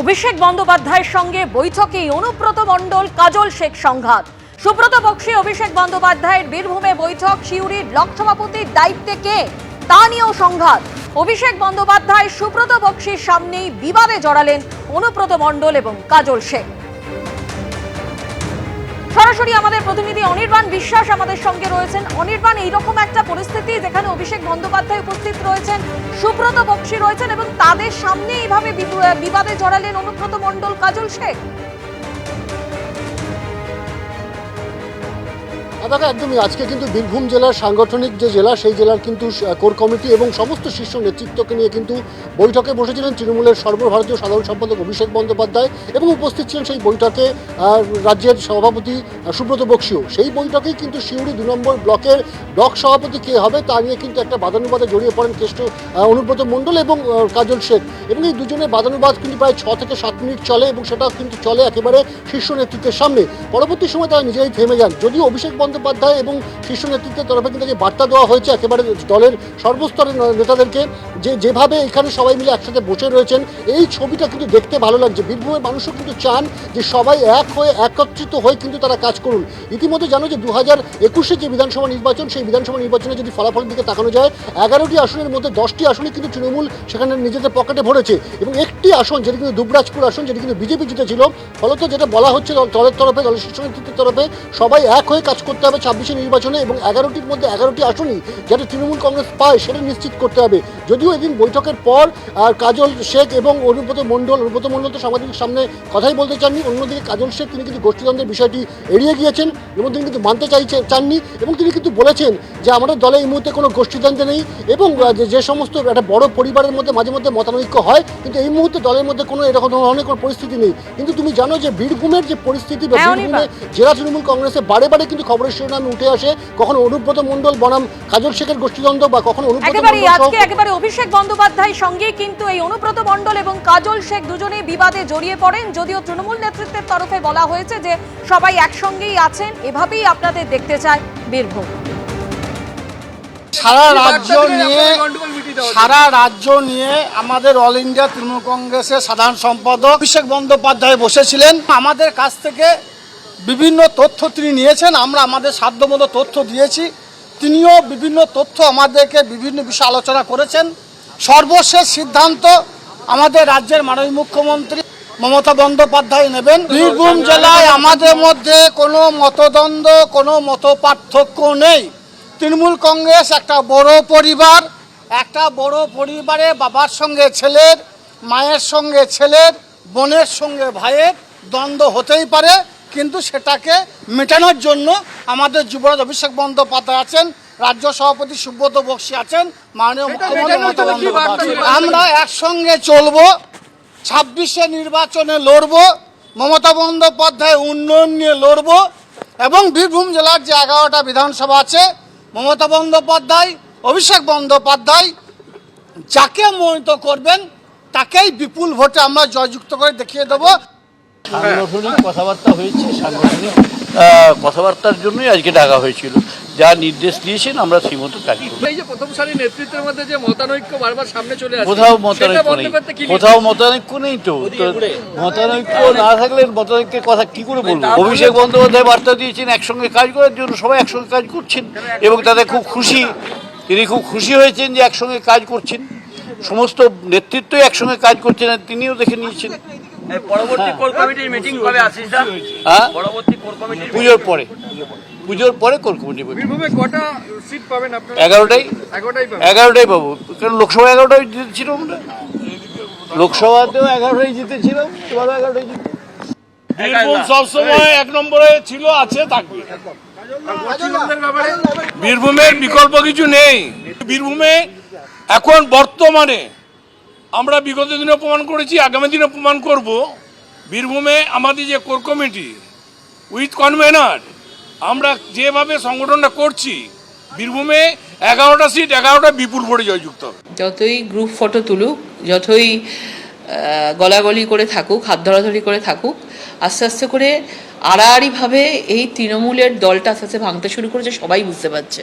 অভিষেক বন্দ্যোপাধ্যায়ের সঙ্গে বৈঠকে অনুব্রত মণ্ডল কাজল শেখ সংঘাত। সুব্রত বক্সী অভিষেক বন্দ্যোপাধ্যায়ের বীরভূমে বৈঠক, সিউড়ির ব্লক সভাপতির দায়িত্বে কে? তা নিয়েও সংঘাত। অভিষেক বন্দ্যোপাধ্যায় সুব্রত বক্সির সামনেই বিবাদে জড়ালেন অনুব্রত মণ্ডল এবং কাজল শেখ। সরাসরি আমাদের প্রতিনিধি অনির্বাণ বিশ্বাস আমাদের সঙ্গে রয়েছেন। অনির্বাণ, এইরকম একটা পরিস্থিতি যেখানে অভিষেক বন্দ্যোপাধ্যায় উপস্থিত রয়েছেন, সুব্রত বক্সী রয়েছেন এবং তাদের সামনে এইভাবে বিবাদে জড়ালেন অনুব্রত মণ্ডল, কাজল শেখ। দেখো একদমই আজকে কিন্তু বীরভূম জেলার সাংগঠনিক যে জেলা, সেই জেলার কিন্তু কোর কমিটি এবং সমস্ত শীর্ষ নেতৃত্বকে নিয়ে কিন্তু বৈঠকে বসেছিলেন তৃণমূলের সর্বভারতীয় সাধারণ সম্পাদক অভিষেক বন্দ্যোপাধ্যায় এবং উপস্থিত ছিলেন সেই বৈঠকে রাজ্যের সভাপতি সুব্রত বক্সিও। সেই বৈঠকেই কিন্তু সিউড়ি দু নম্বর ব্লকের ব্লক সভাপতি কে হবে তা নিয়ে কিন্তু একটা বাদানুবাদে জড়িয়ে পড়েন কেষ্ট অনুব্রত মণ্ডল এবং কাজল শেখ এবং এই দুজনের বাদানুবাদ কিন্তু প্রায় ছ থেকে সাত মিনিট চলে এবং সেটা কিন্তু চলে একেবারে শীর্ষ নেতৃত্বের সামনে। পরবর্তী সময় তারা নিজেরাই থেমে যান। যদিও অভিষেক বন্দ্যোপাধ্যায় এবং শীর্ষ নেতৃত্বের তরফে কিন্তু যে বার্তা দেওয়া হয়েছে। একেবারে দলের সর্বস্তরের নেতাদেরকে যে, যেভাবে এখানে সবাই মিলে একসাথে বসে রয়েছেন, এই ছবিটা কিন্তু দেখতে ভালো লাগছে। বীরভূমের মানুষও কিন্তু চান যে সবাই এক হয়ে একত্রিত হয়ে কিন্তু তারা কাজ করুন। ইতিমধ্যে জানো যে দু হাজার একুশে যে বিধানসভা নির্বাচন, সেই বিধানসভা নির্বাচনে যদি ফলাফলের দিকে তাকানো যায়, এগারোটি আসনের মধ্যে দশটি আসনই কিন্তু তৃণমূল সেখানে নিজেদের পকেটে ভরেছে এবং একটি আসন যেটি কিন্তু দুবরাজপুর আসন, যেটি কিন্তু বিজেপি জিতেছিল, ফলত যেটা বলা হচ্ছে দলের তরফে, দলের শীর্ষ নেতৃত্বের তরফে সবাই এক হয়ে কাজ করতে হবে। ছাব্বিশে নির্বাচনে এবং এগারোটির মধ্যে এগারোটি আসনই যাতে তৃণমূল কংগ্রেস পায় সেটা নিশ্চিত করতে হবে। যদিও এদিন বৈঠকের পর আর কাজল শেখ এবং অনুব্রত মণ্ডল অনুব্রত মণ্ডল তো সাংবাদিকের সামনে কথাই বলতে চাননি অন্যদিকে কাজল শেখ তিনি কিন্তু গোষ্ঠীদ্বন্দ্বের বিষয়টি এড়িয়ে গিয়েছেন এবং তিনি কিন্তু মানতে চাইছে চাননি এবং তিনি কিন্তু বলেছেন যে আমাদের দলে এই মুহূর্তে কোনো গোষ্ঠীদ্বন্দ্ব নেই এবং যে- যে সমস্ত একটা বড় পরিবারের মধ্যে মাঝে মধ্যে মতানৈক্য হয় কিন্তু এই মুহূর্তে দলের মধ্যে কোনো এরকম ধরনের কোনো পরিস্থিতি নেই। কিন্তু তুমি জানো যে বীরভূমের যে পরিস্থিতি বা হ্যাঁ, বীরভূমে জেলা তৃণমূল কংগ্রেসে বারে বারে কিন্তু খবরের শিরোনামে উঠে আসে কখনো অনুব্রত মণ্ডল বনাম কাজল শেখের গোষ্ঠীদ্বন্দ্ব বা কখনো অনুব্রত আজকে একেবারে অভিষেক বন্দ্যোপাধ্যায়ের সঙ্গে কিন্তু এই অনুব্রত মণ্ডল এবং কাজল শেখ দুজনেই বিবাদে জড়িয়ে পড়েন। যদিও তৃণমূল নেতৃত্বের তরফে বলা হয়েছে যে সবাই একসঙ্গেই আছেন এভাবেই আপনাদের দেখতে চায় বীরভূম। সারা রাজ্য নিয়ে সারা রাজ্য নিয়ে আমাদের অল ইন্ডিয়া তৃণমূল কংগ্রেসের সাধারণ সম্পাদক অভিষেক বন্দ্যোপাধ্যায় বসেছিলেন। আমাদের কাছ থেকে বিভিন্ন তথ্য তিনি নিয়েছেন, আমরা আমাদের সাধ্যমতো তথ্য দিয়েছি। তিনিও বিভিন্ন তথ্য আমাদেরকে বিভিন্ন বিষয়ে আলোচনা করেছেন। সর্বশেষ সিদ্ধান্ত আমাদের রাজ্যের মাননীয় মুখ্যমন্ত্রী মমতা বন্দ্যোপাধ্যায় নেবেন। বীরভূম জেলায় আমাদের মধ্যে কোনো মতদ্বন্দ্ব, কোনো মত পার্থক্য নেই। তৃণমূল কংগ্রেস একটা বড় পরিবার, একটা বড় পরিবারে বাবার সঙ্গে ছেলের, মায়ের সঙ্গে ছেলের, বোনের সঙ্গে ভাইয়ের দ্বন্দ্ব হতেই পারে। কিন্তু সেটাকে মেটানোর জন্য আমাদের যুবরাজ অভিষেক বন্দ্যোপাধ্যায় আছেন রাজ্য সভাপতি সুব্রত বক্সী আছেন মাননীয় মুখ্যমন্ত্রী আমরা একসঙ্গে চলবো ছাব্বিশে নির্বাচনে লড়ব মমতা বন্দ্যোপাধ্যায় উন্নয়ন নিয়ে লড়ব এবং বীরভূম জেলার যে এগারোটা বিধানসভা আছে মমতা বন্দ্যোপাধ্যায় অভিষেক বন্দ্যোপাধ্যায় যাকে মনোনীত করবেন তাকেই বিপুল ভোটে আমরা জয়যুক্ত করে দেখিয়ে দেবো। সাংগঠনিক কথাবার্তা হয়েছে সাংগঠনিক আহ, কথাবার্তার জন্যই আজকে ডাকা হয়েছিল। যা নির্দেশ দিয়েছেন আমরা সেই মতো কাজ করব। এই যে প্রথম সারির নেতৃত্বের মধ্যে যে মতানৈক্য বারবার সামনে চলে আসে কোথাও মতানৈক্য নেই। কোথাও মতানৈক্য নেই তো। তো মতানৈক্য না থাকলে মতানৈক্যের কথা কি করে বলব? অভিষেক বন্দ্যোপাধ্যায় বার্তা দিয়েছেন একসঙ্গে কাজ করার জন্য সবাই একসঙ্গে কাজ করছেন এবং তাদের খুব খুশি। তিনি খুব খুশি হয়েছেন যে একসঙ্গে কাজ করছেন। সমস্ত নেতৃত্বই একসঙ্গে কাজ করছেন তিনিও দেখে নিয়েছেন। পরবর্তী কোর কমিটির মিটিং কবে হ্যাঁ। পরবর্তী কোর কমিটির পুজোর পরে। পুজোর পরে কোর কমিটি বৈঠক। বীরভূমে কটা সিট পাবেন আপনারা? এগারোটাই। এগারোটাই পাবেন। এগারোটাই পাবো। কারণ লোকসভা এগারোটাই জিতেছিলাম আমরা? লোকসভাতেও এগারোটাই জিতেছিলাম এবারও এগারোটাই জিতে বীরভূম সবসময় এক নম্বরে ছিল আছে থাকবে। বীরভূমের বিকল্প কিছু নেই। বীরভূমে এখন বর্তমানে আমরা বিগত দিনে প্রমাণ করেছি, আগামী দিনে প্রমাণ করব। বীরভূমে আমাদের যে কোর কমিটি, উইথ কনভেনার, আমরা যেভাবে সংগঠনটা করছি, বীরভূমে এগারোটা সিট, এগারোটা বিপুল জয়যুক্ত হবে। যতই গ্রুপ ফটো তুলুক, যতই গলাগলি করে থাকুক, হাত ধরাধরি করে থাকুক, আস্তে আস্তে করে আড়াআড়িভাবে এই তৃণমূলের দলটা আস্তে আস্তে ভাঙতে শুরু করেছে, সবাই বুঝতে পারছে।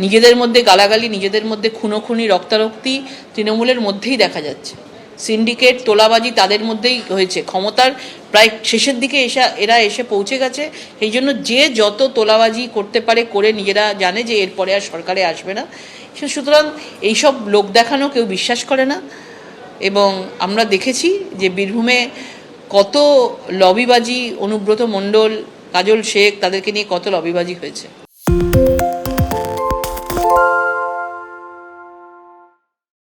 নিজেদের মধ্যে গালাগালি, নিজেদের মধ্যে খুনোখুনি, রক্তারক্তি তৃণমূলের মধ্যেই দেখা যাচ্ছে। সিন্ডিকেট, তোলাবাজি তাদের মধ্যেই হয়েছে। ক্ষমতার প্রায় শেষের দিকে এসে, এরা এসে পৌঁছে গেছে। সেই জন্য যে যত তোলাবাজি করতে পারে, করে নিজেরা জানে যে এরপরে আর সরকারে আসবে না। সুতরাং এইসব লোক দেখানো কেউ বিশ্বাস করে না। এবং আমরা দেখেছি যে বীরভূমে কত লবিবাজি, অনুব্রত মণ্ডল, কাজল শেখ, তাদেরকে নিয়ে কত লবিবাজি হয়েছে।